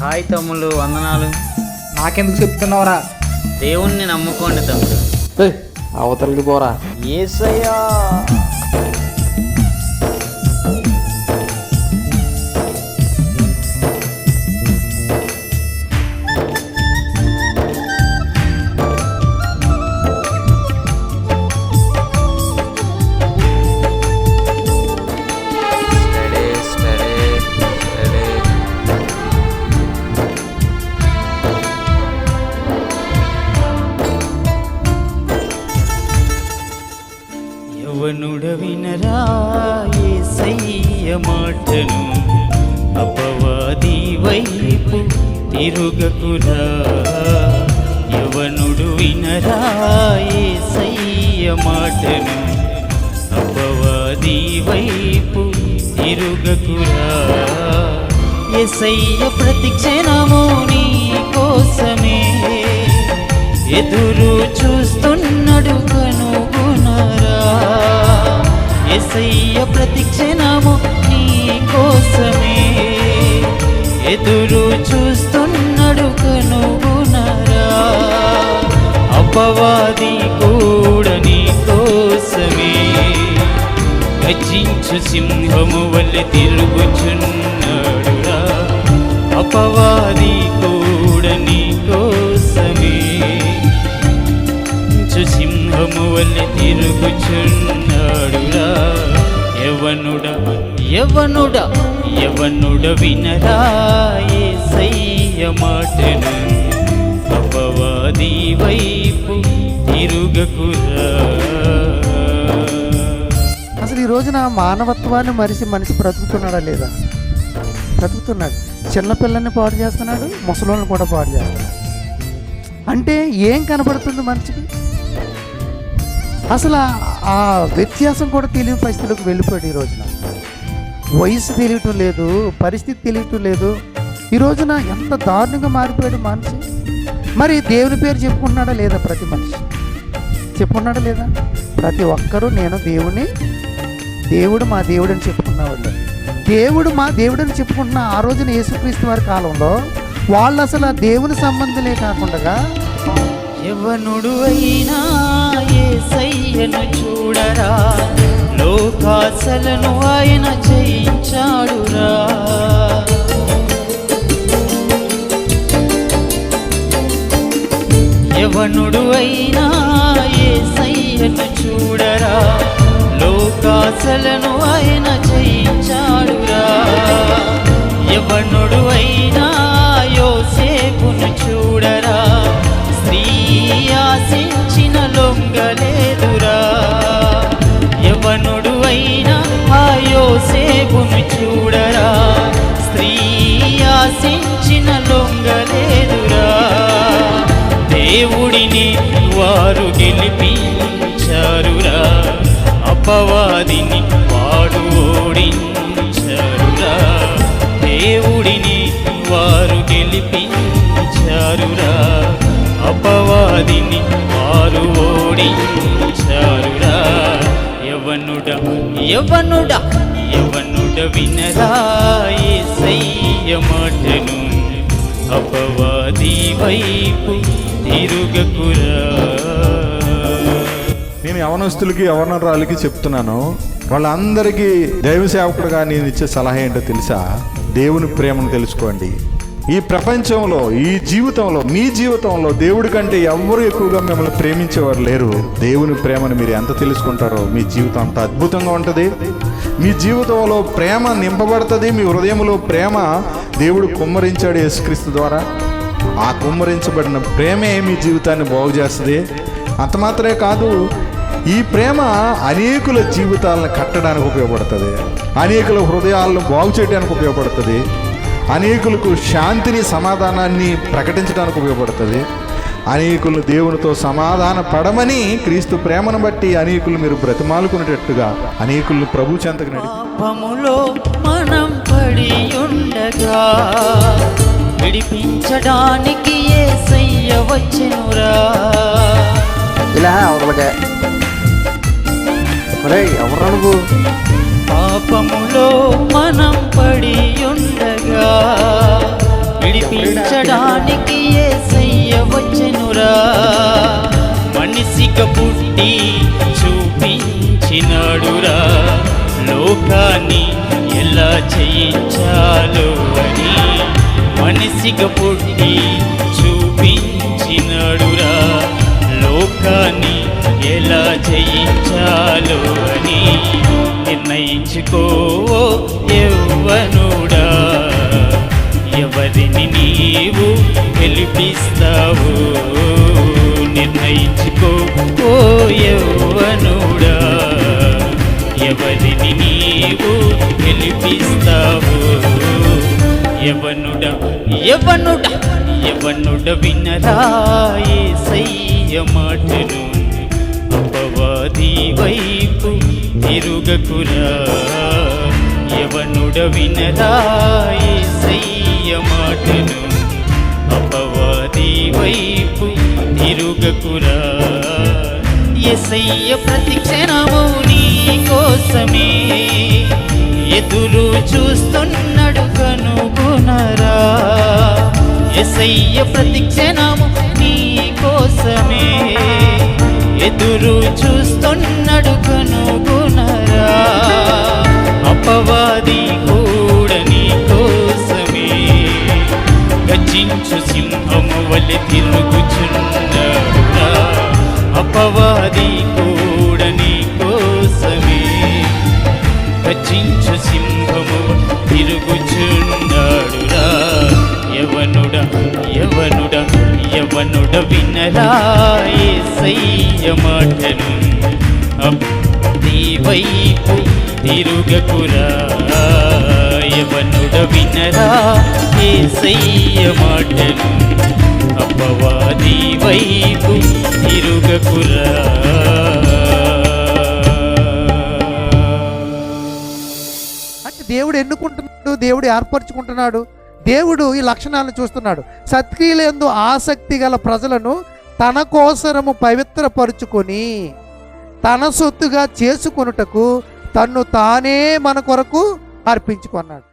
Hi తమ్ముళ్ళు వందనాలు. నాకెందుకు చెప్తున్నావురా? దేవుణ్ణి నమ్ముకోండి తమ్ముడు. అవతలికి పోరా. ఏసయ్యా. మాటను అపవాది వైపు తిరుగకురా. యవనుడు వినరా మాటను అపవాది వైపు తిరుగకురా. ఎసయ్య సయ్య క్షణము నీ కోసమే ఎదురు చూస్తున్నా ఎసయ్య ప్రతి క్షణము నీ కోసమే. ఎదురు చూస్తున్నాడు కనుగునరా అపవాది కూడా నీ కోసమే. గర్జించు సింహము వల్లే తిరుగుచున్నాడు అపవాది కూడా నీ కోసమే. సింహము వల్లే తిరుగుచున్నాడు యవనుడ యవనుడ వినరా యేసయ్య మాటను అపవాది వైపు తిరుగకురా. అసలు ఈ రోజున మానవత్వాన్ని మరిసి మనిషి బ్రతుకుతున్నాడా లేదా? బ్రతుకుతున్నాడు. చిన్నపిల్లల్ని పాడు చేస్తున్నాడు ముసలోళ్ళని కూడా పాడు చేస్తున్నాడు. అంటే ఏం కనబడుతుంది మనిషికి? అసలు ఆ- ఆ వ్యత్యాసం కూడా తెలియని పరిస్థితులకు వెళ్ళిపోయాడు ఈ రోజున. వయసు తెలియటం లేదు పరిస్థితి తెలియటం లేదు. ఈ రోజున ఎంత దారుణంగా మారిపోయాడు మనిషి. మరి దేవుని పేరు చెప్పుకుంటున్నాడా లేదా ప్రతి మనిషి? చెప్పుకున్నాడా లేదా? ప్రతి ఒక్కరూ నేను దేవుని దేవుడు మా దేవుడు అని చెప్పుకున్నవాళ్ళు దేవుడు మా దేవుడు అని చెప్పుకుంటున్న ఆ రోజున యేసుక్రీస్తు వారి కాలంలో వాళ్ళు అసలు ఆ దేవుని సంబంధులే కాకుండా యవనుడు అయినా యేసయ్యను చూడరా. లోకాసలను ఆయన జయించాడురా. యవనుడు అయినా ఏ సయ్యను ఆశించిన లొంగలేదురా. దేవుడిని వారు గెలిపించారురా. అపవాదిని వాడు ఓడించారురా. దేవుడిని వారు గెలిపించారురా. అపవాదిని వారు ఓడించారురా. యవనుడ యవనుడ యవనుడ వినరా సై మాటను అపవాది వైపు తిరుగకురా. నేను యవనస్తులకి యవనరాలకి చెప్తున్నాను. వాళ్ళందరికీ దైవ సేవకుడుగా నేను ఇచ్చే సలహా ఏంటో తెలుసా? దేవుని ప్రేమను తెలుసుకోండి. ఈ ప్రపంచంలో ఈ జీవితంలో మీ జీవితంలో దేవుడి కంటే ఎవరు ఎక్కువగా మిమ్మల్ని ప్రేమించేవారు లేరు? దేవుని ప్రేమను మీరు ఎంత తెలుసుకుంటారో మీ జీవితం అంత అద్భుతంగా ఉంటుంది. మీ జీవితంలో ప్రేమ నింపబడుతుంది మీ హృదయంలో ప్రేమ దేవుడు కుమ్మరించాడు యేసుక్రీస్తు ద్వారా. ఆ కుమ్మరించబడిన ప్రేమే మీ జీవితాన్ని బాగు చేస్తుంది. అంత మాత్రమే కాదు ఈ ప్రేమ అనేకుల జీవితాలను కట్టడానికి ఉపయోగపడుతుంది. అనేకుల హృదయాలను బాగు చేయడానికి ఉపయోగపడుతుంది. అనేకులకు శాంతిని సమాధానాన్ని ప్రకటించడానికి ఉపయోగపడుతుంది. అనేకులు దేవునితో సమాధాన పడమని క్రీస్తు ప్రేమను బట్టి అనేకులు మీరు బ్రతిమాలుకునేటట్టుగా అనేకులు ప్రభు చెంతకు నడిపి పాపములో మనం పడి ఉండగా విడిపించడానికి యేసయ్య వచ్చెనురా. ఇలా ఎవరు యవ్వనుడా మనిషిగా పుట్టి చూపించినాడురా. లోకాన్ని ఎలా చేయించాలో అని మనిషిగా పుట్టి చూపించినాడురా. లోకాన్ని ఎలా చేయించాలో అని నిర్ణయించుకో ఎవ్వనుడా. ఎవరిని నీవు గెలిపిస్తావు నిర్ణయించుకో ఓ యవ్వనుడా. ఎవరిని నీవు గెలిపిస్తావు యవనుడ యవనుడ యవనుడ వినరా యేసయ్య మాటను. అపవాది వైపు తిరుగకురా. యవనుడ వినరా యేసయ్య మాటను అపవాది వైపు తిరుగకురా. ఎసయ్య ప్రతి క్షణము నీ కోసమే ఎదురు చూస్తున్నాడు కనుగొనరా. ఎసయ్య ప్రతి క్షణము నీ కోసమే ఎదురు చూస్తున్నాడు సింహము వలె తిరుగుచున్నాడురా అపవాది కూడా నీ కోసమే గర్జించు సింహము తిరుగుచున్నాడురా. యవనుడ యవనుడ యవనుడ వినరా యేసయ్య మాటను. వైపు తిరుగకురా. యవనుడ వినరా యేసయ్య మాటను. వైపు తిరుగకురా. అంటే దేవుడు ఎన్నుకుంటున్నాడు? దేవుడు ఏర్పరచుకుంటున్నాడు? దేవుడు ఈ లక్షణాలను చూస్తున్నాడు. సత్క్రియలందు ఆసక్తి గల ప్రజలను తన కోసరము పవిత్రపరుచుకొని తన సొత్తుగా చేసుకొనుటకు తన్ను తానే మన కొరకు అర్పించుకున్నాడు.